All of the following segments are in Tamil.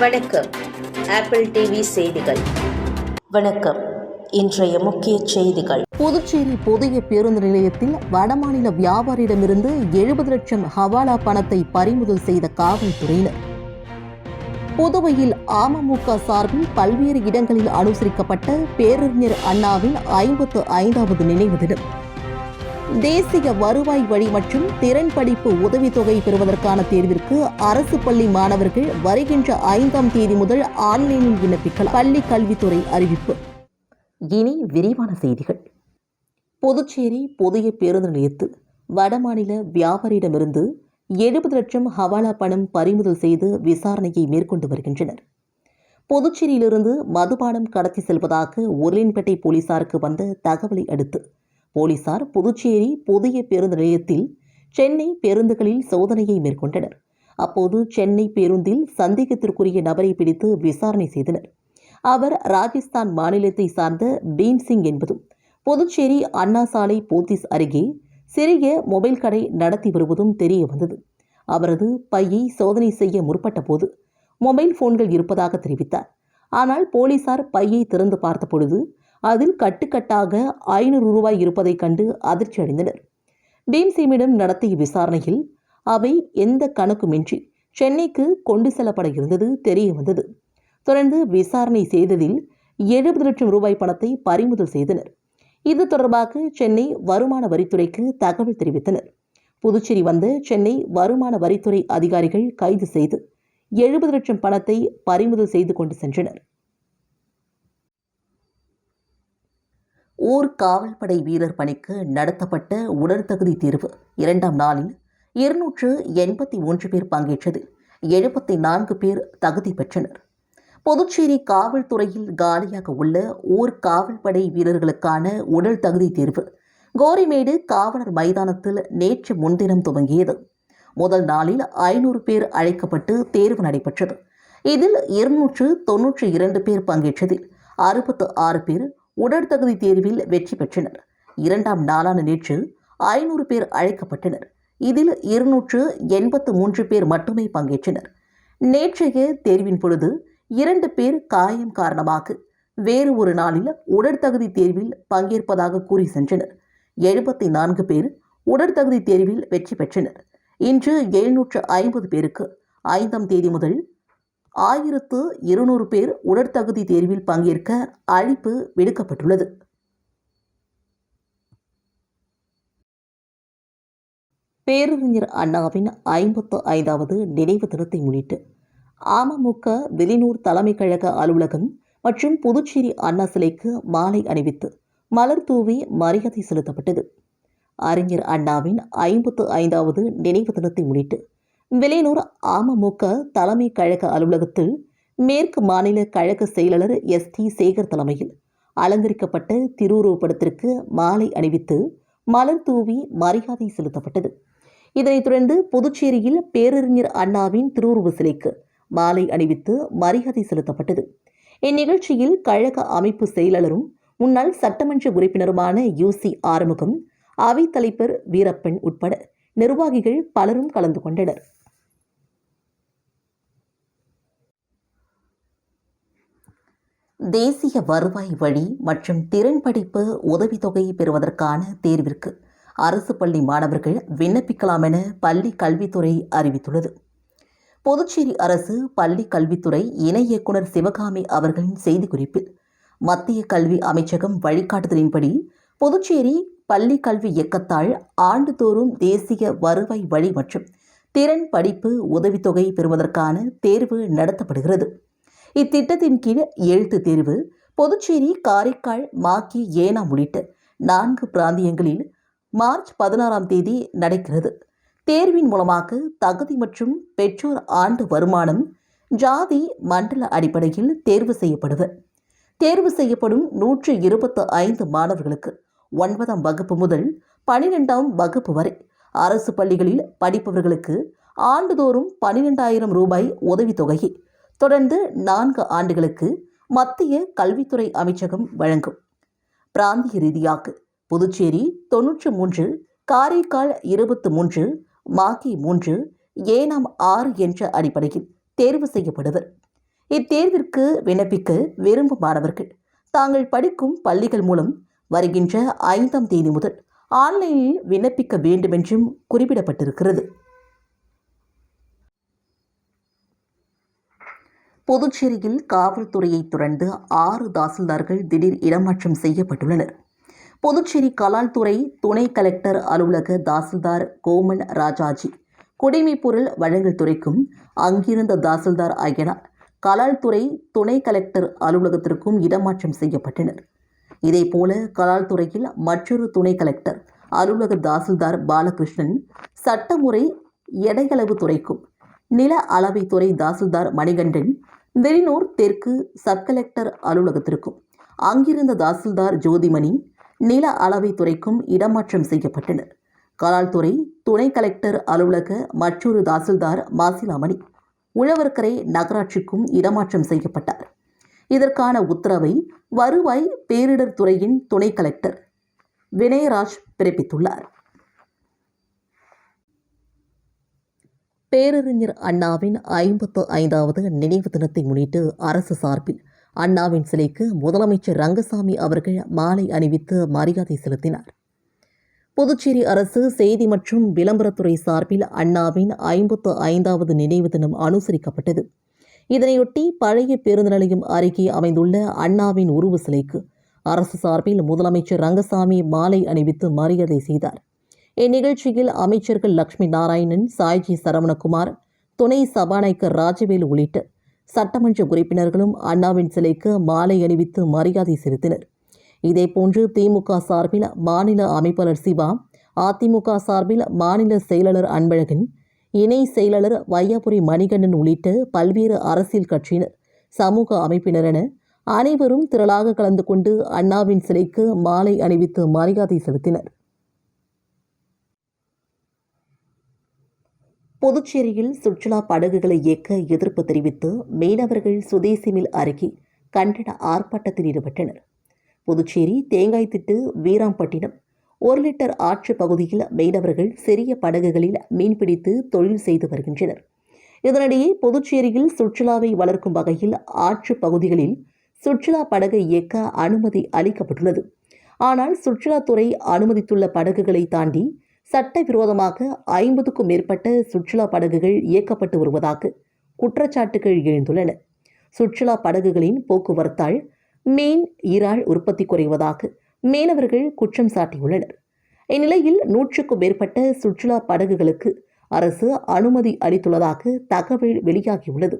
வணக்கம். ஆப்பிள் டிவி செய்திகள். வணக்கம். இன்றைய முக்கிய செய்திகள். புதுச்சேரி புதிய பேருந்து நிலையத்தில் வடமாநில வியாபாரியிடமிருந்து எழுபது லட்சம் ஹவாலா பணத்தை பறிமுதல் செய்த காவல்துறையினர். புதுவையில் அமமுக சார்பில் பல்வேறு இடங்களில் அனுசரிக்கப்பட்ட பேரறிஞர் அண்ணாவின் ஐம்பத்து ஐந்தாவது நினைவு தினம். தேசிய வருவாய் வழி மற்றும் திறன் படிப்பு உதவித்தொகை பெறுவதற்கான தேர்விற்கு அரசு பள்ளி மாணவர்கள் வருகின்ற ஐந்தாம் தேதி முதல் ஆன்லைனில் விண்ணப்பிக்கலாம். பள்ளி கல்வித்துறை அறிவிப்பு. இனி விரிவான செய்திகள். புதுச்சேரி புதிய பேருந்து நிலையத்தில் வடமாநில வியாபாரியிடமிருந்து எழுபது லட்சம் ஹவாலா பணம் பறிமுதல் செய்து விசாரணையை மேற்கொண்டு வருகின்றனர். புதுச்சேரியிலிருந்து மதுபானம் கடத்தி செல்வதாக உருளின்பேட்டை போலீசாருக்கு வந்த தகவலை அடுத்து போலீசார் புதுச்சேரி புதிய பேருந்து நிலையத்தில் சென்னை பேருந்துகளில் சோதனையை மேற்கொண்டனர். அப்போது சென்னை பேருந்தில் சந்தேகத்திற்குரிய நபரை பிடித்து விசாரணை செய்தனர். அவர் ராஜஸ்தான் மாநிலத்தை சார்ந்த பீம் சிங் என்பதும் புதுச்சேரி அண்ணா சாலை போத்தீஸ் அருகே சிறிய மொபைல் கடை நடத்தி வருவதும் தெரிய வந்தது. அவரது பையை சோதனை செய்ய முற்பட்ட போது மொபைல் போன்கள் இருப்பதாக தெரிவித்தார். ஆனால் போலீசார் பையை திறந்து பார்த்தபொழுது அதில் கட்டுக்கட்டாக ஐநூறு ரூபாய் இருப்பதை கண்டு அதிர்ச்சி அடைந்தனர். பீம்சீமிடம் நடத்திய விசாரணையில் அவை எந்த கணக்குமின்றி சென்னைக்கு கொண்டு செல்லப்பட இருந்தது தெரிய வந்தது. தொடர்ந்து விசாரணை செய்ததில் எழுபது லட்சம் ரூபாய் பணத்தை பறிமுதல் செய்தனர். இது தொடர்பாக சென்னை வருமான வரித்துறைக்கு தகவல் தெரிவித்தனர். புதுச்சேரி வந்த சென்னை வருமான வரித்துறை அதிகாரிகள் கைது செய்து எழுபது லட்சம் பணத்தை பறிமுதல் செய்து கொண்டு சென்றனர். ஊர் காவல்படை வீரர் பணிக்கு நடத்தப்பட்ட உடற்தகுதி தேர்வு இரண்டாம் நாளில் இருநூற்று எண்பத்தி ஒன்று பேர் பங்கேற்றது. எழுபத்தி நான்கு பேர் தகுதி பெற்றனர். புதுச்சேரி காவல்துறையில் காலியாக உள்ள ஊர் காவல்படை வீரர்களுக்கான உடல் தகுதி தேர்வு கோரிமேடு காவலர் மைதானத்தில் நேற்று முன்தினம் துவங்கியது. முதல் நாளில் ஐநூறு பேர் அழைக்கப்பட்டு தேர்வு நடைபெற்றது. இதில் இருநூற்று தொன்னூற்றி இரண்டு பேர் பங்கேற்றதில் அறுபத்து ஆறு பேர் உடற்தகுதி தேர்வில் வெற்றி பெற்றனர். இரண்டாம் நாளான நேற்று ஐநூறு பேர் அழைக்கப்பட்டனர். இதில் இருநூற்று எண்பத்து மூன்று பேர் மட்டுமே பங்கேற்றனர். நேற்றைய தேர்வின் பொழுது இரண்டு பேர் காயம் காரணமாக வேறு ஒரு நாளில் உடற்தகுதி தேர்வில் பங்கேற்பதாக கூறி சென்றனர். எழுபத்தி நான்கு பேர் உடற்தகுதி தேர்வில் வெற்றி பெற்றனர். இன்று எழுநூற்று ஐம்பது பேருக்கு ஐந்தாம் தேதி முதல் ஆயிரத்து இருநூறு பேர் உடற்தகுதி தேர்வில் பங்கேற்க அழைப்பு விடுக்கப்பட்டுள்ளது. பேரறிஞர் அண்ணாவின் ஐம்பத்து ஐந்தாவது நினைவு தினத்தை முன்னிட்டு அமமுக வெளிநூர் தலைமை கழக அலுவலகம் மற்றும் புதுச்சேரி அண்ணா சிலைக்கு மாலை அணிவித்து மலர் தூவி மரியாதை செலுத்தப்பட்டது. அறிஞர் அண்ணாவின் ஐம்பத்து ஐந்தாவது நினைவு தினத்தை முன்னிட்டு வெளியூர் அமமுக தலைமை கழக அலுவலகத்தில் மேற்கு மாநில கழக செயலாளர் எஸ் டி சேகர் தலைமையில் அலங்கரிக்கப்பட்ட திருவுருவப்படத்திற்கு மாலை அணிவித்து மலர் தூவி மரியாதை செலுத்தப்பட்டது. இதனைத் தொடர்ந்து புதுச்சேரியில் பேரறிஞர் அண்ணாவின் திருவுருவ சிலைக்கு மாலை அணிவித்து மரியாதை செலுத்தப்பட்டது. இந்நிகழ்ச்சியில் கழக அமைப்பு செயலாளரும் முன்னாள் சட்டமன்ற உறுப்பினருமான யூசி ஆறுமுகம் அவைத்தலைவர் வீரப்பன் உட்பட நிர்வாகிகள் பலரும் கலந்து கொண்டனர். தேசிய வருவாய் வழி மற்றும் திறன் படிப்பு உதவித்தொகை பெறுவதற்கான தேர்விற்கு அரசு பள்ளி மாணவர்கள் விண்ணப்பிக்கலாம் என பள்ளி கல்வித்துறை அறிவித்துள்ளது. புதுச்சேரி அரசு பள்ளி கல்வித்துறை இணை இயக்குனர் சிவகாமி அவர்களின் செய்திக்குறிப்பில் மத்திய கல்வி அமைச்சகம் வழிகாட்டுதலின்படி புதுச்சேரி பள்ளி கல்வி இயக்கத்தால் ஆண்டுதோறும் தேசிய வருவாய் வழி மற்றும் திறன் படிப்பு உதவித்தொகை பெறுவதற்கான தேர்வு நடத்தப்படுகிறது. இத்திட்டத்தின் கீழ் எழுத்து தேர்வு புதுச்சேரி காரைக்கால் மாக்கி ஏனாம் உள்ளிட்ட நான்கு பிராந்தியங்களில் மார்ச் பதினாறாம் தேதி நடக்கிறது தேர்வின் மூலமாக தகுதி மற்றும் பெற்றோர் ஆண்டு வருமானம் ஜாதி மண்டல அடிப்படையில் தேர்வு செய்யப்படுவர் தேர்வு செய்யப்படும் நூற்று இருபத்து ஐந்து மாணவர்களுக்கு ஒன்பதாம் வகுப்பு முதல் பனிரெண்டாம் வகுப்பு வரை அரசு பள்ளிகளில் படிப்பவர்களுக்கு ஆண்டுதோறும் பனிரெண்டாயிரம் ரூபாய் உதவித்தொகையை தொடர்ந்து நான்கு ஆண்டுகளுக்கு மத்திய கல்வித்துறை அமைச்சகம் வழங்கும். பிராந்திய ரீதியாக புதுச்சேரி தொன்னூற்று மூன்று காரைக்கால் இருபத்து மூன்று மாகி மூன்று ஏனாம் ஆறு என்ற அடிப்படையில் தேர்வு செய்யப்படுவர். இத்தேர்விற்கு விண்ணப்பிக்க விரும்பும் மாணவர்கள் தாங்கள் படிக்கும் பள்ளிகள் மூலம் வருகின்ற ஐந்தாம் தேதி முதல் ஆன்லைனில் விண்ணப்பிக்க வேண்டுமென்றும் குறிப்பிடப்பட்டிருக்கிறது. புதுச்சேரியில் காவல்துறையை தொடர்ந்து ஆறு தாசில்தார்கள் திடீர் இடமாற்றம் செய்யப்பட்டுள்ளனர். புதுச்சேரி கலால்துறை துணை கலெக்டர் அலுவலக தாசில்தார் கோமன் ராஜாஜி குடிமைப்பொருள் வழங்கல் துறைக்கும் அங்கிருந்த தாசில்தார் ஆகியனர் கலால்துறை துணை கலெக்டர் அலுவலகத்திற்கும் இடமாற்றம் செய்யப்பட்டனர். இதேபோல கலால்துறையில் மற்றொரு துணை கலெக்டர் அலுவலக தாசில்தார் பாலகிருஷ்ணன் சட்டமுறை எடையளவு துறைக்கும் நில அளவைத்துறை தாசில்தார் மணிகண்டன் வெளினூர் தெற்கு சப் கலெக்டர் அலுவலகத்திற்கும் அங்கிருந்த தாசில்தார் ஜோதிமணி நில அளவைத்துறைக்கும் இடமாற்றம் செய்யப்பட்டனர். கலால்துறை துணை கலெக்டர் அலுவலக மற்றொரு தாசில்தார் மாசிலாமணி உழவர்கரை நகராட்சிக்கும் இடமாற்றம் செய்யப்பட்டார். இதற்கான உத்தரவை வருவாய் பேரிடர் துறையின் துணை கலெக்டர் வினயராஜ் பிறப்பித்துள்ளார். பேரறிஞர் அண்ணாவின் ஐம்பத்து ஐந்தாவது நினைவு தினத்தை முன்னிட்டு அரசு சார்பில் அண்ணாவின் சிலைக்கு முதலமைச்சர் ரங்கசாமி அவர்கள் மாலை அணிவித்து மரியாதை செலுத்தினார். புதுச்சேரி அரசு செய்தி மற்றும் விளம்பரத்துறை சார்பில் அண்ணாவின் ஐம்பத்து ஐந்தாவது நினைவு தினம் அனுசரிக்கப்பட்டது. இதனையொட்டி பழைய பேருந்து நிலையம் அருகே அமைந்துள்ள அண்ணாவின் உருவ சிலைக்கு அரசு சார்பில் முதலமைச்சர் ரங்கசாமி மாலை அணிவித்து மரியாதை செய்தார். இந்நிகழ்ச்சியில் அமைச்சர்கள் லட்சுமி நாராயணன் சாய்ஜி சரவணகுமார் துணை சபாநாயகர் ராஜவேல் உள்ளிட்ட சட்டமன்ற உறுப்பினர்களும் அண்ணாவின் சிலைக்கு மாலை அணிவித்து மரியாதை செலுத்தினர். இதேபோன்று திமுக சார்பில் மாநில அமைப்பாளர் சிவா அதிமுக சார்பில் மாநில செயலாளர் அன்பழகன் இணை செயலாளர் வையாபுரி மணிகண்டன் உள்ளிட்ட பல்வேறு அரசியல் கட்சியினர் சமூக அமைப்பினர் என அனைவரும் திரளாக கலந்து கொண்டு அண்ணாவின் சிலைக்கு மாலை அணிவித்து மரியாதை செலுத்தினர். புதுச்சேரியில் சுற்றுலா படகுகளை இயக்க எதிர்ப்பு தெரிவித்து மீனவர்கள் சுதேசி மில் அருகே கண்டன ஆர்ப்பாட்டத்தில் ஈடுபட்டனர். புதுச்சேரி தேங்காய்த்திட்டு வீராம்பட்டினம் ஒரு லிட்டர் ஆற்று பகுதியில் மீனவர்கள் சிறிய படகுகளில் மீன்பிடித்து தொழில் செய்து வருகின்றனர். இதனிடையே புதுச்சேரியில் சுற்றுலாவை வளர்க்கும் வகையில் ஆற்று பகுதிகளில் சுற்றுலா படகை இயக்க அனுமதி அளிக்கப்பட்டுள்ளது. ஆனால் சுற்றுலாத்துறை அனுமதித்துள்ள படகுகளை தாண்டி சட்டவிரோதமாக ஐம்பதுக்கும் மேற்பட்ட சுற்றுலா படகுகள் இயக்கப்பட்டு வருவதாக குற்றச்சாட்டுகள் எழுந்துள்ளன. சுற்றுலா படகுகளின் போக்குவரத்தால் மீன் இறால் உற்பத்தி குறைவதாக மீனவர்கள் குற்றம் சாட்டியுள்ளனர். இந்நிலையில் நூற்றுக்கும் மேற்பட்ட சுற்றுலா படகுகளுக்கு அரசு அனுமதி அளித்துள்ளதாக தகவல் வெளியாகியுள்ளது.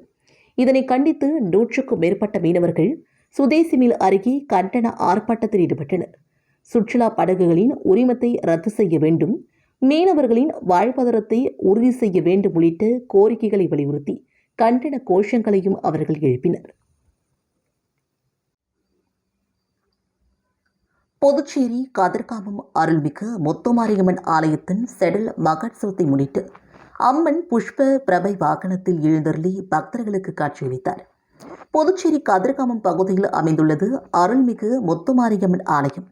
இதனை கண்டித்து நூற்றுக்கும் மேற்பட்ட மீனவர்கள் சுதேசி மில் அருகே கண்டன ஆர்ப்பாட்டத்தில் ஈடுபட்டனர். சுற்றுலா படகுகளின் உரிமத்தை ரத்து செய்ய வேண்டும் மீனவர்களின் வாழ்வாதாரத்தை உறுதி செய்ய வேண்டும் உள்ளிட்ட கோரிக்கைகளை வலியுறுத்தி கண்டன கோஷங்களையும் அவர்கள் எழுப்பினர். புதுச்சேரி கதிர்காமம் அருள்மிகு முத்துமாரியம்மன் ஆலயத்தின் செடல் மகோத்சவத்தை முன்னிட்டு அம்மன் புஷ்ப பிரபை வாகனத்தில் எழுந்தருளி பக்தர்களுக்கு காட்சியளித்தார் புதுச்சேரி கதிர்காமம் பகுதியில் அமைந்துள்ளது அருள்மிகு முத்துமாரியம்மன் ஆலயம்.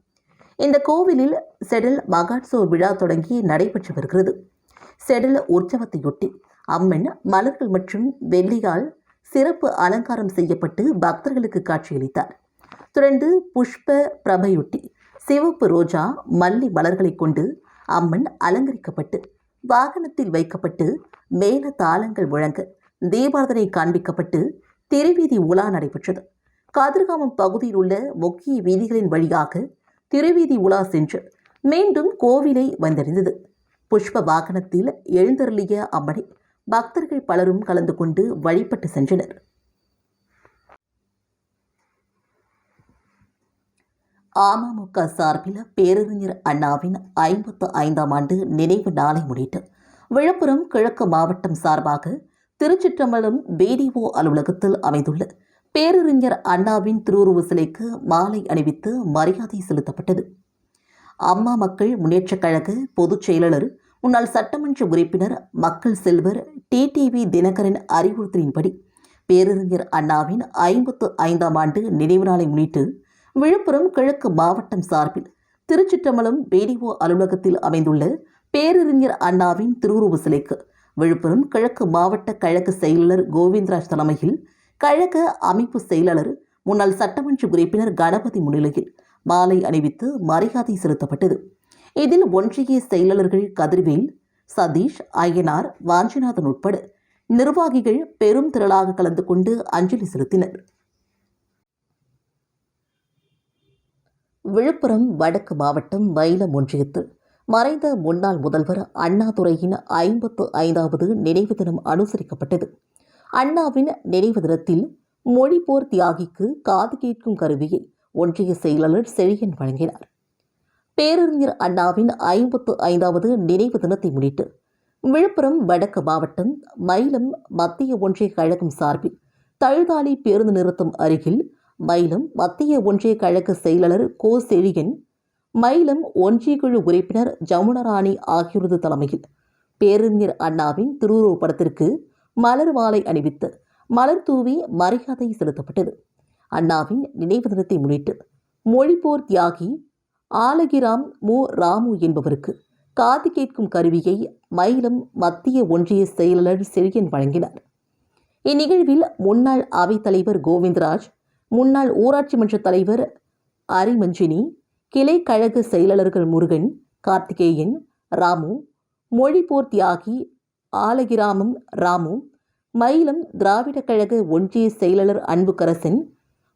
இந்த கோவிலில் செடல் மகாட்சவ விழா தொடங்கி நடைபெற்று வருகிறது. செடல் உற்சவத்தையொட்டி அம்மன் மலர்கள் மற்றும் வெள்ளியால் சிறப்பு அலங்காரம் செய்யப்பட்டு பக்தர்களுக்கு காட்சியளித்தார். தொடர்ந்து புஷ்ப பிரபையொட்டி சிவப்பு ரோஜா மல்லி மலர்களை கொண்டு அம்மன் அலங்கரிக்கப்பட்டு வாகனத்தில் வைக்கப்பட்டு மேல தாளங்கள் முழங்க தீபாரதனை காண்பிக்கப்பட்டு திருவீதி உலா நடைபெற்றது. கதிர்காமம் பகுதியில் உள்ள முக்கிய வீதிகளின் வழியாக திருவீதி உலா சென்று மீண்டும் கோவிலை வந்தடைந்தது. புஷ்ப வாகனத்தில் எழுந்தருளிய அம்மனை பக்தர்கள் பலரும் கலந்து கொண்டு வழிபட்டு சென்றனர். அமமுக சார்பில் பேரறிஞர் அண்ணாவின் ஐம்பத்து ஐந்தாம் ஆண்டு நினைவு நாளை முன்னிட்டு விழுப்புரம் கிழக்கு மாவட்டம் சார்பாக திருச்சிற்றம்பலம் பிடிஓ அலுவலகத்தில் அமைந்துள்ள பேரறிஞர் அண்ணாவின் திருவுருவ சிலைக்கு மாலை அணிவித்து மரியாதை செலுத்தப்பட்டது. அம்மா மக்கள் முன்னேற்றக் கழக பொதுச் செயலாளர் முன்னாள் சட்டமன்ற உறுப்பினர் மக்கள் செல்வர் டிடிவி தினகரன் அறிவுறுத்தலின்படி பேரறிஞர் அண்ணாவின் ஐம்பத்து ஐந்தாம் ஆண்டு நினைவு நாளை முன்னிட்டு விழுப்புரம் கிழக்கு மாவட்டம் சார்பில் திருச்சிற்றம்பலம் பிடிஓ அலுவலகத்தில் அமைந்துள்ள பேரறிஞர் அண்ணாவின் திருவுருவ சிலைக்கு விழுப்புரம் கிழக்கு மாவட்ட கழக செயலாளர் கோவிந்தராஜ் தலைமையில் கழக அமைப்பு செயலாளர் முன்னாள் சட்டமன்ற உறுப்பினர் கணபதி முன்னிலையில் மாலை அணிவித்து மரியாதை செலுத்தப்பட்டது. இதில் ஒன்றிய செயலாளர்கள் கதிர்வேல் சதீஷ் அய்யனார் வாஞ்சிநாதன் உட்பட நிர்வாகிகள் பெரும் திரளாக கலந்து கொண்டு அஞ்சலி செலுத்தினர். விழுப்புரம் வடக்கு மாவட்டம் மயிலம் ஒன்றியத்தில் மறைந்த முன்னாள் முதல்வர் அண்ணாதுரையின் ஐம்பத்து ஐந்தாவது நினைவு தினம் அனுசரிக்கப்பட்டது. அண்ணாவின் நினைவு தினத்தில் மொழிப்போர் தியாகிக்கு காது கேட்கும் கருவியை ஒன்றிய செயலாளர் செழியன் வழங்கினார். பேரறிஞர் அண்ணாவின் ஐம்பத்து ஐந்தாவது நினைவு தினத்தை முன்னிட்டு விழுப்புரம் வடக்கு மாவட்டம் மயிலம் மத்திய ஒன்றிய கழகம் சார்பில் தழுதாளி பேருந்து நிறுத்தம் அருகில் மயிலம் மத்திய ஒன்றிய கழக செயலாளர் கோ செழியன் மயிலம் ஒன்றிய குழு உறுப்பினர் ஜமுனராணி ஆகியோரது தலைமையில் பேரறிஞர் அண்ணாவின் திருவுருவ படத்திற்கு மலர் மாலை அணிவித்து மலர் தூவி மரியாதை செலுத்தப்பட்டது. அண்ணாவின் நினைவு தினத்தை முன்னிட்டு மொழிப்போர் தியாகி ஆலகிராம் மு. ராமு என்பவருக்கு காது கேட்கும் கருவியை மயிலம் மத்திய ஒன்றிய செயலாளர் செழியன் வழங்கினார். இந்நிகழ்வில் முன்னாள் அவைத்தலைவர் கோவிந்தராஜ் முன்னாள் ஊராட்சி மன்ற தலைவர் அரிமஞ்சினி கிளை கழக செயலாளர்கள் முருகன் கார்த்திகேயன் ராமு மொழிப்போர் தியாகி ஆலகிராமம் ராமு மயிலம் திராவிட கழக ஒன்றிய செயலாளர் அன்புக்கரசன்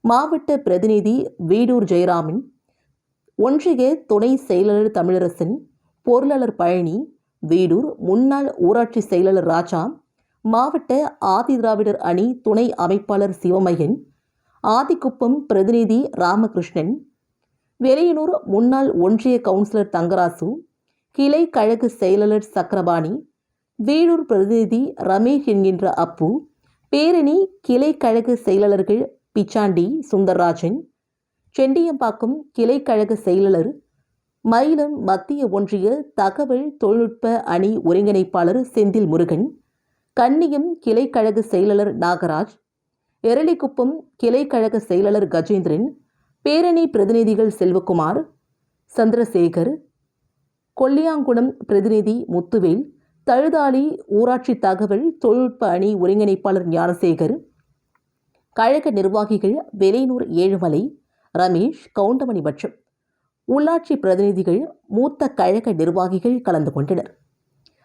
மாவட்ட பிரதிநிதி வீடூர் ஜெயராமன் ஒன்றிய துணை செயலாளர் தமிழரசன் பொருளாளர் பழனி வீடூர் முன்னாள் ஊராட்சி செயலாளர் ராஜா மாவட்ட ஆதி திராவிடர் அணி துணை அமைப்பாளர் சிவமையன் ஆதிக்குப்பம் பிரதிநிதி ராமகிருஷ்ணன் வெளியனூர் முன்னாள் ஒன்றிய கவுன்சிலர் தங்கராசு கிளை கழக செயலாளர் சக்கரபாணி வேலூர் பிரதிநிதி ரமேஷ் என்கின்ற அப்பு பேரணி கிளை கழக செயலாளர்கள் பிச்சாண்டி சுந்தர்ராஜன் செண்டியம்பாக்கம் கிளை கழக செயலாளர் மயிலம் மத்திய ஒன்றிய தகவல் தொழில்நுட்ப அணி ஒருங்கிணைப்பாளர் செந்தில் முருகன் கன்னியம் கிளை கழக செயலாளர் நாகராஜ் எரளிக்குப்பம் கிளை கழக செயலாளர் கஜேந்திரன் பேரணி பிரதிநிதிகள் செல்வகுமார் சந்திரசேகர் கொல்லியாங்குளம் பிரதிநிதி முத்துவேல் தழுதாளி ஊராட்சி தகவல் தொழில்நுட்ப அணி ஒருங்கிணைப்பாளர் ஞானசேகர் கழக நிர்வாகிகள் வெளியூர் ஏழுமலை ரமேஷ் கவுண்டமணி மற்றும் உள்ளாட்சி பிரதிநிதிகள் மூத்த கழக நிர்வாகிகள் கலந்து கொண்டனர்.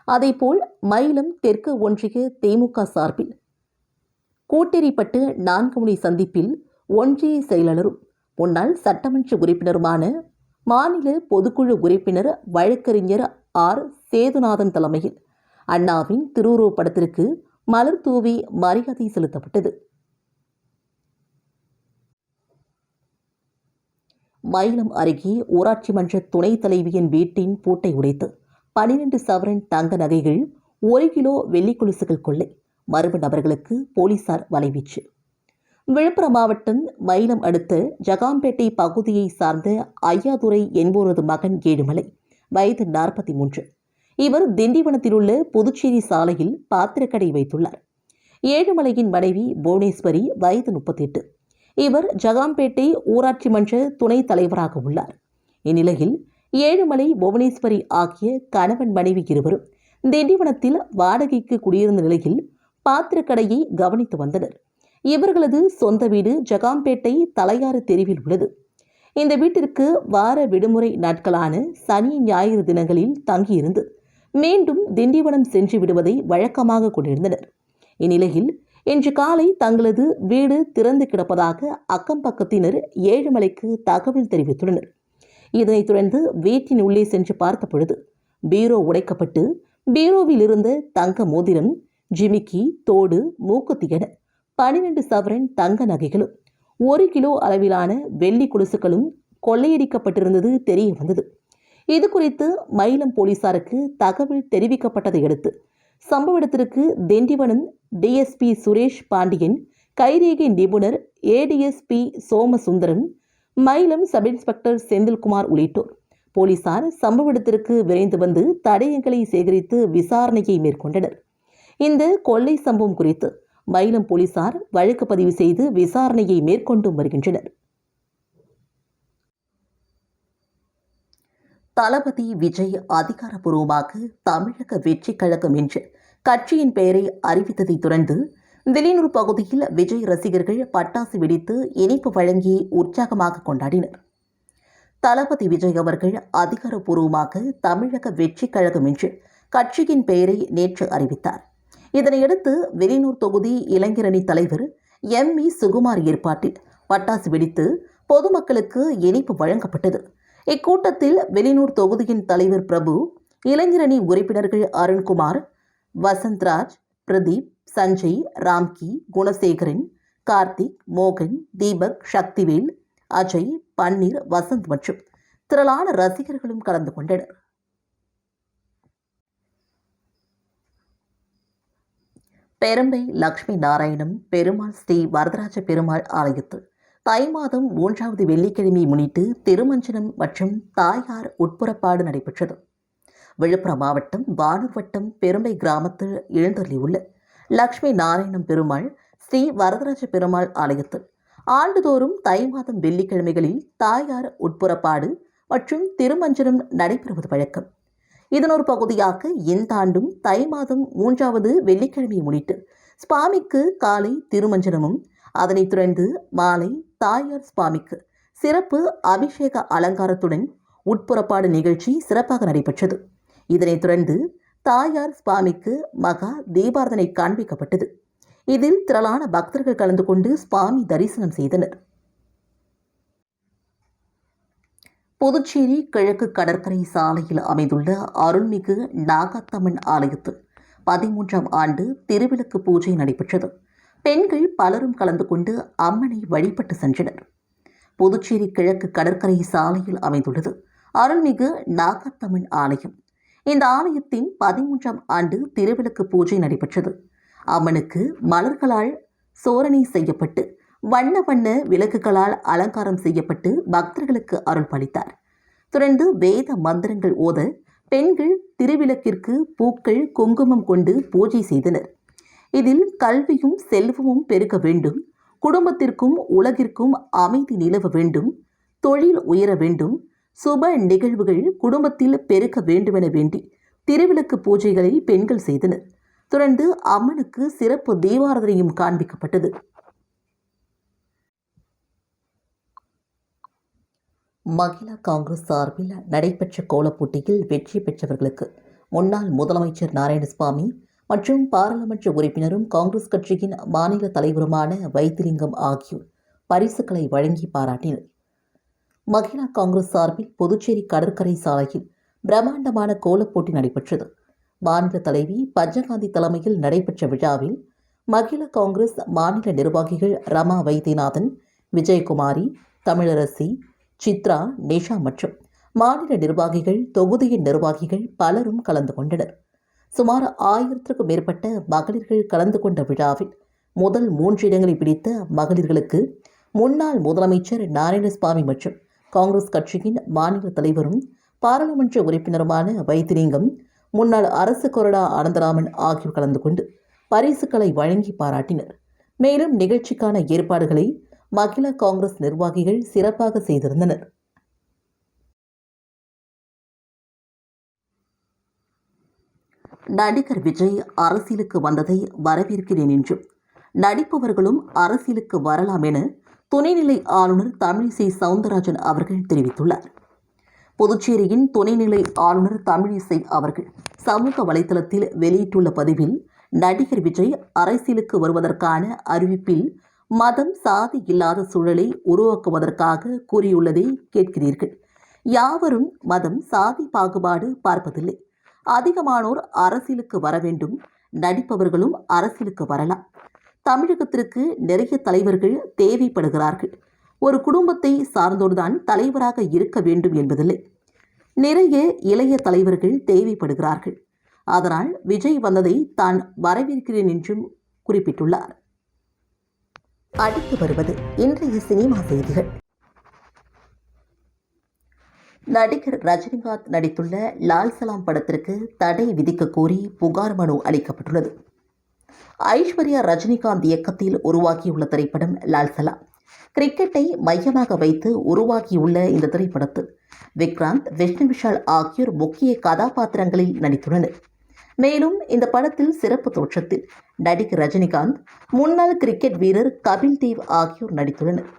அதேபோல் மயிலம் தெற்கு ஒன்றிய திமுக சார்பில் கூட்டேரிப்பட்டு நான்கு முனை சந்திப்பில் ஒன்றிய செயலாளரும் முன்னாள் சட்டமன்ற உறுப்பினருமான மாநில பொதுக்குழு உறுப்பினர் வழக்கறிஞர் ஆர் சேதுநாதன் தலைமையில் அண்ணாவின் திருவுருவப் படத்திற்கு மலர் தூவி மரியாதை செலுத்தப்பட்டது. மயிலம் அருகே ஊராட்சி மன்ற துணைத் தலைவியின் வீட்டின் பூட்டை உடைத்து பனிரெண்டு சவரன் தங்க நகைகள் ஒரு கிலோ வெள்ளி கொலுசுகள் கொள்ளை மர்ம நபர்களுக்கு போலீசார் வலைவீச்சு. விழுப்புரம் மாவட்டம் மயிலம் அடுத்த ஜகாம்பேட்டை பகுதியை சார்ந்த ஐயாதுரை என்பவரது மகன் ஏழுமலை வயது நாற்பத்தி மூன்று. இவர் திண்டிவனத்தில் உள்ள புதுச்சேரி சாலையில் பாத்திரக்கடை வைத்துள்ளார். ஏழுமலையின் மனைவி புவனேஸ்வரி வயது முப்பத்தெட்டு. இவர் ஜகாம்பேட்டை ஊராட்சி மன்ற துணைத் தலைவராக உள்ளார். இந்நிலையில் ஏழுமலை புவனேஸ்வரி ஆகிய கணவன் மனைவி இருவரும் திண்டிவனத்தில் வாடகைக்கு குடியிருந்த நிலையில் பாத்திரக்கடையை கவனித்து வந்தனர். இவர்களது சொந்த வீடு ஜகாம்பேட்டை தலையாறு தெருவில் உள்ளது. இந்த வீட்டிற்கு வார விடுமுறை நாட்களான சனி ஞாயிறு தினங்களில் தங்கியிருந்து மீண்டும் திண்டிவனம் சென்று விடுவதை வழக்கமாக கொண்டிருந்தனர். இந்நிலையில் இன்று காலை தங்களது வீடு திறந்து கிடப்பதாக அக்கம் பக்கத்தினர் ஏழுமலைக்கு தகவல் தெரிவித்துள்ளனர். இதனைத் தொடர்ந்து வீட்டின் உள்ளே சென்று பார்த்த பொழுது பீரோ உடைக்கப்பட்டு பீரோவில் இருந்த தங்க மோதிரம் ஜிமிக்கி தோடு மூக்குத்தி என பனிரெண்டு சவரன் தங்க நகைகளும் ஒரு கிலோ அளவிலான வெள்ளி கொலுசுகளும் கொள்ளையடிக்கப்பட்டிருந்தது தெரிய வந்தது. இது குறித்து மயிலம் போலீசாருக்கு தகவல் தெரிவிக்கப்பட்டதை அடுத்து சம்பவ இடத்திற்கு திண்டிவனம் டிஎஸ்பி சுரேஷ் பாண்டியன் கைரேகை நிபுணர் ADSP Somasundaram Mayilam sub inspector Senthilkumar உள்ளிட்டோர். போலீசார் சம்பவ இடத்திற்கு விரைந்து வந்து தடயங்களை சேகரித்து விசாரணையை மேற்கொண்டனர். இந்த கொள்ளை சம்பவம் குறித்து மயிலம் போலீசார் வழக்கு பதிவு செய்து விசாரணையை மேற்கொண்டு வருகின்றனர். தளபதி விஜய் அதிகாரப்பூர்வமாக தமிழக வெற்றி கழகம் என்று கட்சியின் பெயரை அறிவித்ததைத் தொடர்ந்து வெளியூர் பகுதியில் விஜய் ரசிகர்கள் பட்டாசு வெடித்து இனிப்பு வழங்கி உற்சாகமாக கொண்டாடினர். தளபதி விஜய் அவர்கள் அதிகாரப்பூர்வமாக தமிழக வெற்றி கழகம் என்று கட்சியின் பெயரை நேற்று அறிவித்தார். இதனையடுத்து வெளியூர் தொகுதி இளைஞரணி தலைவர் எம். இ சுகுமார் ஏற்பாட்டில் பட்டாசு வெடித்து பொதுமக்களுக்கு இனிப்பு வழங்கப்பட்டது. இக்கூட்டத்தில் வெளியூர் தொகுதியின் தலைவர் பிரபு இளைஞரணி உறுப்பினர்கள் அருண்குமார் வசந்த்ராஜ் பிரதீப் சஞ்சய் ராம்கி குணசேகரன் கார்த்திக் மோகன் தீபக் சக்திவேல் அஜய் பன்னீர் வசந்த் மற்றும் திரளான ரசிகர்களும் கலந்து கொண்டனர். பெரும்பை லக்ஷ்மி நாராயணம் பெருமாள் ஸ்ரீ வரதராஜ பெருமாள் ஆலயத்தில் தை மாதம் மூன்றாவது வெள்ளிக்கிழமையை முன்னிட்டு திருமஞ்சனம் மற்றும் தாயார் உட்புறப்பாடு நடைபெற்றது. விழுப்புரம் மாவட்டம் வானூர் வட்டம் பெரும்பை கிராமத்தில் எழுந்தருளியுள்ள லக்ஷ்மி நாராயணம் பெருமாள் ஸ்ரீ வரதராஜ பெருமாள் ஆலயத்தில் ஆண்டுதோறும் தை மாதம் வெள்ளிக்கிழமைகளில் தாயார் உட்புறப்பாடு மற்றும் திருமஞ்சனம் நடைபெறுவது வழக்கம். இதன் ஒரு பகுதியாக இந்த ஆண்டும் தை மாதம் மூன்றாவது வெள்ளிக்கிழமையை முன்னிட்டு சுவாமிக்கு காலை திருமஞ்சனமும் அதனைத் தொடர்ந்து மாலை தாயார் சுவாமிக்கு சிறப்பு அபிஷேக அலங்காரத்துடன் உட்புறப்பாடு நிகழ்ச்சி சிறப்பாக நடைபெற்றது. இதனைத் தொடர்ந்து தாயார் சுவாமிக்கு மகா தீபாரதனை காண்பிக்கப்பட்டது. இதில் திரளான பக்தர்கள் கலந்து கொண்டு சுவாமி தரிசனம் செய்தனர். புதுச்சேரி கிழக்கு கடற்கரை சாலையில் அமைந்துள்ள அருள்மிகு நாகத்தம்மன் ஆலயத்தில் பதிமூன்றாம் ஆண்டு திருவிளக்கு பூஜை நடைபெற்றது. பெண்கள் பலரும் கலந்து கொண்டு அம்மனை வழிபட்டு சென்றனர். புதுச்சேரி கிழக்கு கடற்கரை சாலையில் அமைந்துள்ளது. அருள்மிகு நாகத்தமிழ் ஆலயம். இந்த ஆலயத்தின் பதிமூன்றாம் ஆண்டு திருவிளக்கு பூஜை நடைபெற்றது. அம்மனுக்கு மலர்களால் சோரணை செய்யப்பட்டு வண்ண வண்ண விளக்குகளால் அலங்காரம் செய்யப்பட்டு பக்தர்களுக்கு அருள் பளித்தார் தொடர்ந்து வேத மந்திரங்கள் ஓத பெண்கள் திருவிளக்கிற்கு பூக்கள் குங்குமம் கொண்டு பூஜை செய்தனர். இதில் கல்வியும் செல்வமும் பெருக வேண்டும். குடும்பத்திற்கும் உலகிற்கும் அமைதி நிலவ வேண்டும். தொழில் உயர வேண்டும். சுப நிகழ்வுகள் குடும்பத்தில் பெருக்க வேண்டுமென வேண்டி திருவிளக்கு பூஜைகளை பெண்கள் செய்தனர். தொடர்ந்து அம்மனுக்கு சிறப்பு தீபாரதனையும் காண்பிக்கப்பட்டது. மகிழா காங்கிரஸ் சார்பில் நடைபெற்ற கோலப்போட்டியில் வெற்றி பெற்றவர்களுக்கு முன்னாள் முதலமைச்சர் நாராயணசுவாமி மற்றும் பாராளுமன்ற உறுப்பினரும் காங்கிரஸ் கட்சியின் மாநில தலைவருமான வைத்திலிங்கம் ஆகியோர் பரிசுகளை வழங்கி பாராட்டினர். மகிழா காங்கிரஸ் சார்பில் புதுச்சேரி கடற்கரை சாலையில் பிரம்மாண்டமான கோலப்போட்டி நடைபெற்றது. மாநில தலைவி பஞ்சகாந்தி தலைமையில் நடைபெற்ற விழாவில் மகிழ காங்கிரஸ் மாநில நிர்வாகிகள் ரமா வைத்தியநாதன் விஜயகுமாரி தமிழரசி சித்ரா நிஷா மற்றும் மாநில நிர்வாகிகள் தொகுதியின் நிர்வாகிகள் பலரும் கலந்து கொண்டனர். சுமார் ஆயிரத்திற்கும் மேற்பட்ட மகளிர்கள் கலந்து கொண்ட விழாவில் முதல் மூன்று இடங்களை பிடித்த மகளிர்களுக்கு முன்னாள் முதலமைச்சர் நாராயணசுவாமி மற்றும் காங்கிரஸ் கட்சியின் மாநில தலைவரும் பாராளுமன்ற உறுப்பினருமான வைத்திலிங்கம் முன்னாள் அரசு கொறடா அனந்தராமன் ஆகியோர் கலந்து கொண்டு பரிசுகளை வழங்கி பாராட்டினர். மேலும் நிகழ்ச்சிக்கான ஏற்பாடுகளை மகிழா காங்கிரஸ் நிர்வாகிகள் சிறப்பாக செய்திருந்தனர். நடிகர் விஜய் அரசியலுக்கு வந்ததை வரவேற்கிறேன் என்றும் நடிப்பவர்களும் அரசியலுக்கு வரலாம் என துணைநிலை ஆளுநர் தமிழிசை சவுந்தரராஜன் அவர்கள் தெரிவித்துள்ளார். புதுச்சேரியின் துணைநிலை ஆளுநர் தமிழிசை அவர்கள் சமூக வலைதளத்தில் வெளியிட்டுள்ள பதிவில் நடிகர் விஜய் அரசியலுக்கு வருவதற்கான அறிவிப்பில் மதம் சாதி இல்லாத சூழலை உருவாக்குவதற்காக கூறியுள்ளதை கேட்கிறீர்கள். யாவரும் மதம் சாதி பாகுபாடு பார்ப்பதில்லை. அதிகமானோர் அரசியலுக்கு வர வேண்டும். நடிப்பவர்களும் அரசியலுக்கு வரலாம். தமிழகத்திற்கு நிறைய தலைவர்கள் தேவைப்படுகிறார்கள். ஒரு குடும்பத்தை சார்ந்தோர்தான் தலைவராக இருக்க வேண்டும் என்பதில்லை. நிறைய இளைய தலைவர்கள் தேவைப்படுகிறார்கள். அதனால் விஜய் வந்ததை தான் வரவேற்கிறேன் என்றும் குறிப்பிட்டுள்ளார். அடுத்து வருவது இன்றைய சினிமா செய்திகள். நடிகர் ரஜினிகாந்த் நடித்துள்ள லால் சலாம் படத்திற்கு தடை விதிக்க கோரி புகார் மனு அளிக்கப்பட்டுள்ளது. ஐஸ்வர்யா ரஜினிகாந்த் இயக்கத்தில் உருவாக்கியுள்ள திரைப்படம் லால் சலாம். கிரிக்கெட்டை மையமாக வைத்து உருவாக்கியுள்ள இந்த திரைப்படத்தில் விக்ராந்த் விஷ்ணு விஷால் ஆகியோர் முக்கிய கதாபாத்திரங்களில் நடித்துள்ளனர். மேலும் இந்த படத்தில் சிறப்பு தோற்றத்தில் நடிகர் ரஜினிகாந்த் முன்னாள் கிரிக்கெட் வீரர் கபில் தேவ் ஆகியோர் நடித்துள்ளனர்.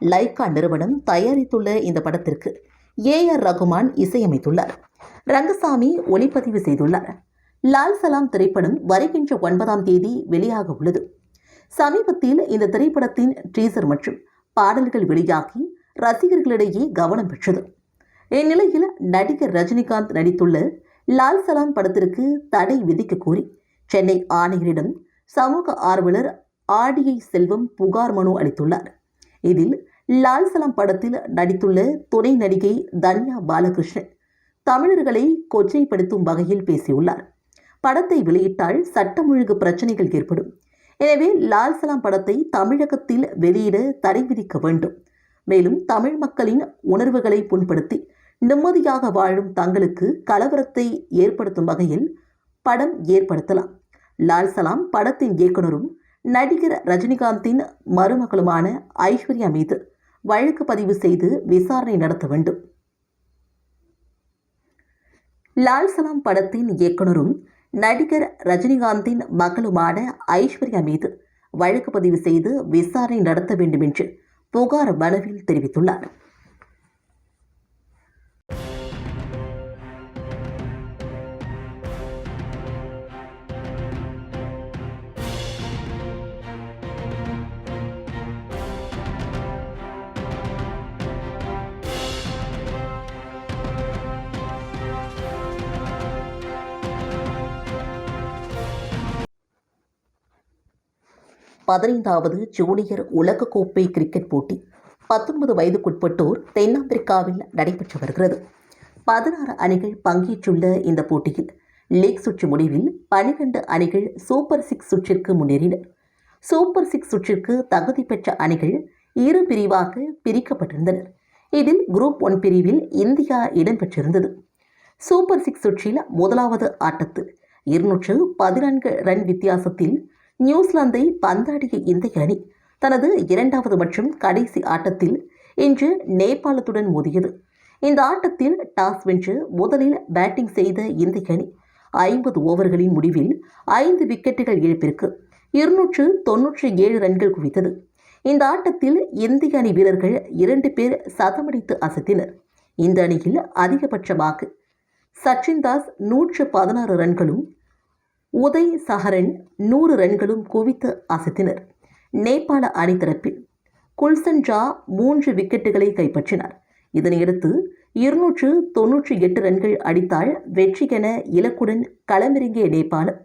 லைக்கா நிறுவனம் தயாரித்துள்ள இந்த படத்திற்கு ஏ ஆர் ரகுமான் இசையமைத்துள்ளார். ரங்கசாமி ஒளிப்பதிவு செய்துள்ளார். லால் சலாம் திரைப்படம் வருகின்ற ஒன்பதாம் தேதி வெளியாக உள்ளது. சமீபத்தில் இந்த திரைப்படத்தின் டீசர் மற்றும் பாடல்கள் வெளியாகி ரசிகர்களிடையே கவனம் பெற்றது. இந்நிலையில் நடிகர் ரஜினிகாந்த் நடித்துள்ள லால் சலாம் படத்திற்கு தடை விதிக்க கோரி சென்னை ஆணையரிடம் சமூக ஆர்வலர் ஆடியை செல்வம் புகார் மனு அளித்துள்ளார். இதில் லால் சலாம் படத்தில் நடித்துள்ள துணை நடிகை தன்யா பாலகிருஷ்ணன் தமிழர்களை கொச்சைப்படுத்தும் வகையில் பேசியுள்ளார். படத்தை வெளியிட்டால் சட்டம் ஒழுங்கு பிரச்சனைகள் ஏற்படும். எனவே லால் சலாம் படத்தை தமிழகத்தில் வெளியிட தடை விதிக்க வேண்டும். மேலும் தமிழ் மக்களின் உணர்வுகளை புண்படுத்தி நிம்மதியாக வாழும் தங்களுக்கு கலவரத்தை ஏற்படுத்தும் வகையில் படம் ஏற்படுத்தலாம். லால் சலாம் படத்தின் இயக்குனரும் நடிகர் ரஜினிகாந்தின் மருமகளுமான ஐஸ்வர்யா மீது வழக்கு பதிவு செய்து விசாரணை நடத்த வேண்டும். லால் சலாம் படத்தின் இயக்குனரும் நடிகர் ரஜினிகாந்தின் மகளுமான ஐஸ்வர்யா மீது வழக்கு பதிவு செய்து விசாரணை நடத்த வேண்டும் என்று புகார் மனுவில் தெரிவித்துள்ளார். பதினைந்தாவது ஜூனியர் உலகக்கோப்பை கிரிக்கெட் போட்டி. பத்தொன்பது வயதுக்குட்பட்டோர் தென்னாப்பிரிக்காவில் நடைபெற்று வருகிறது. பதினாறு அணிகள் பங்கேற்றுள்ள இந்த போட்டியில் லீக் சுற்று முடிவில் பனிரெண்டு அணிகள் சூப்பர் சிக்ஸ் சுற்றிற்கு முன்னேறின. சூப்பர் சிக்ஸ் சுற்றிற்கு தகுதி பெற்ற அணிகள் இரு பிரிவாக பிரிக்கப்பட்டிருந்தனர் இதில் குரூப் ஒன் பிரிவில் இந்தியா இடம்பெற்றிருந்தது. சூப்பர் சிக்ஸ் சுற்றில் முதலாவது ஆட்டத்தில் இருநூற்று பதினான்கு ரன் வித்தியாசத்தில் நியூசிலாந்தை பந்தாடிய இந்திய அணி தனது இரண்டாவது மற்றும் கடைசி ஆட்டத்தில் இன்று நேபாளத்துடன் மோதியது. இந்த ஆட்டத்தில் டாஸ் வென்று முதலில் பேட்டிங் செய்த இந்திய அணி ஐம்பது ஓவர்களின் முடிவில் ஐந்து விக்கெட்டுகள் இழப்பிற்கு இருநூற்று தொன்னூற்றி ஏழு ரன்கள் குவித்தது. இந்த ஆட்டத்தில் இந்திய அணி வீரர்கள் இரண்டு பேர் சதமடித்து அசத்தினர். இந்த அணியில் அதிகபட்சமாக சச்சின் தாஸ் நூற்று பதினாறு ரன்களும் உதய் சஹரன் நூறு ரன்களும் குவித்து அசத்தினர். நேபாள அணி தரப்பில் குல்சன் ஜா மூன்று விக்கெட்டுகளை கைப்பற்றினார். இதனையடுத்து இருநூற்று தொன்னூற்றி எட்டு ரன்கள் அடித்தால் வெற்றிக்கென இலக்குடன் களமிறங்கிய நேபாளம்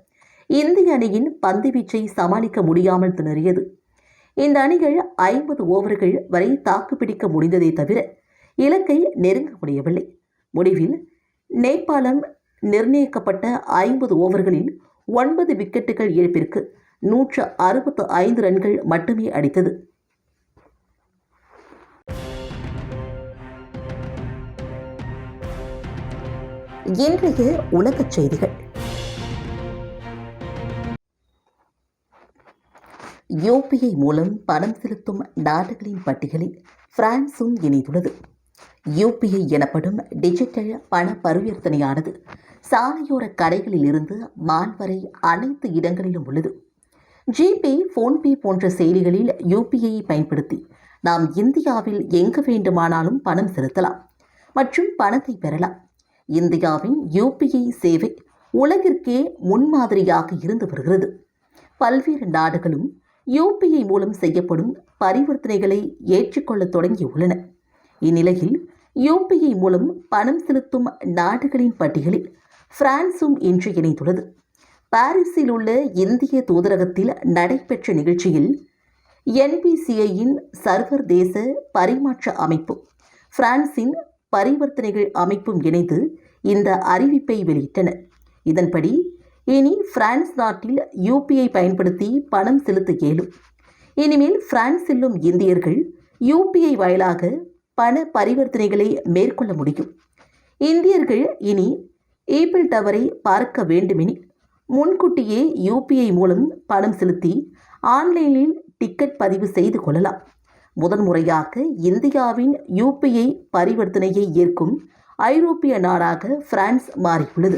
இந்திய அணியின் பந்துவீச்சை சமாளிக்க முடியாமல் திணறியது. இந்த அணிகள் ஐம்பது ஓவர்கள் வரை தாக்குப்பிடிக்க முடிந்ததே தவிர இலக்கை நெருங்க முடியவில்லை. முடிவில் நேபாளம் நிர்ணயிக்கப்பட்ட ஐம்பது ஓவர்களில் ஒன்பது விக்கெட்டுகள் இழப்பிற்கு நூற்று அறுபத்து ஐந்து ரன்கள் மட்டுமே அடித்தது. இன்றைய உலகச் செய்திகள். யூபிஐ மூலம் பணம் செலுத்தும் நாடுகளின் பட்டியலில் பிரான்சும் இணைந்துள்ளது. யூபிஐ எனப்படும் டிஜிட்டல் பண பரிவர்த்தனையானது சாலையோர கடைகளில் இருந்து மான் வரை அனைத்து இடங்களிலும் உள்ளது. ஜிபே ஃபோன்பே போன்ற செயலிகளில் யூபிஐயை பயன்படுத்தி நாம் இந்தியாவில் எங்கு வேண்டுமானாலும் பணம் செலுத்தலாம் மற்றும் பணத்தை பெறலாம். இந்தியாவின் யூபிஐ சேவை உலகிற்கே முன்மாதிரியாக இருந்து வருகிறது. பல்வேறு நாடுகளும் யூபிஐ மூலம் செய்யப்படும் பரிவர்த்தனைகளை ஏற்றுக்கொள்ள தொடங்கியுள்ளன. இந்நிலையில் யூபிஐ மூலம் பணம் செலுத்தும் நாடுகளின் பட்டியலில் பிரான்சும் இன்று இணைந்துள்ளது. பாரிஸில் உள்ள இந்திய தூதரகத்தில் நடைபெற்ற நிகழ்ச்சியில் என்பிசிஐயின் சர்வதேச பரிமாற்ற அமைப்பும் பிரான்சின் பரிவர்த்தனைகள் அமைப்பும் இணைந்து இந்த அறிவிப்பை வெளியிட்டன. இதன்படி இனி பிரான்ஸ் நாட்டில் யூபிஐ பயன்படுத்தி பணம் செலுத்த இயலும். இனிமேல் பிரான்ஸ் செல்லும் இந்தியர்கள் யூபிஐ வாயிலாக பண பரிவர்த்தனைகளை மேற்கொள்ள முடியும். இந்தியர்கள் இனி ஈபிள் டவரை பார்க்க வேண்டுமெனில் முன்கூட்டியே யூபிஐ மூலம் பணம் செலுத்தி ஆன்லைனில் டிக்கெட் பதிவு செய்து கொள்ளலாம். முதன்முறையாக இந்தியாவின் யூபிஐ பரிவர்த்தனையை ஏற்கும் ஐரோப்பிய நாடாக பிரான்ஸ் மாறியுள்ளது.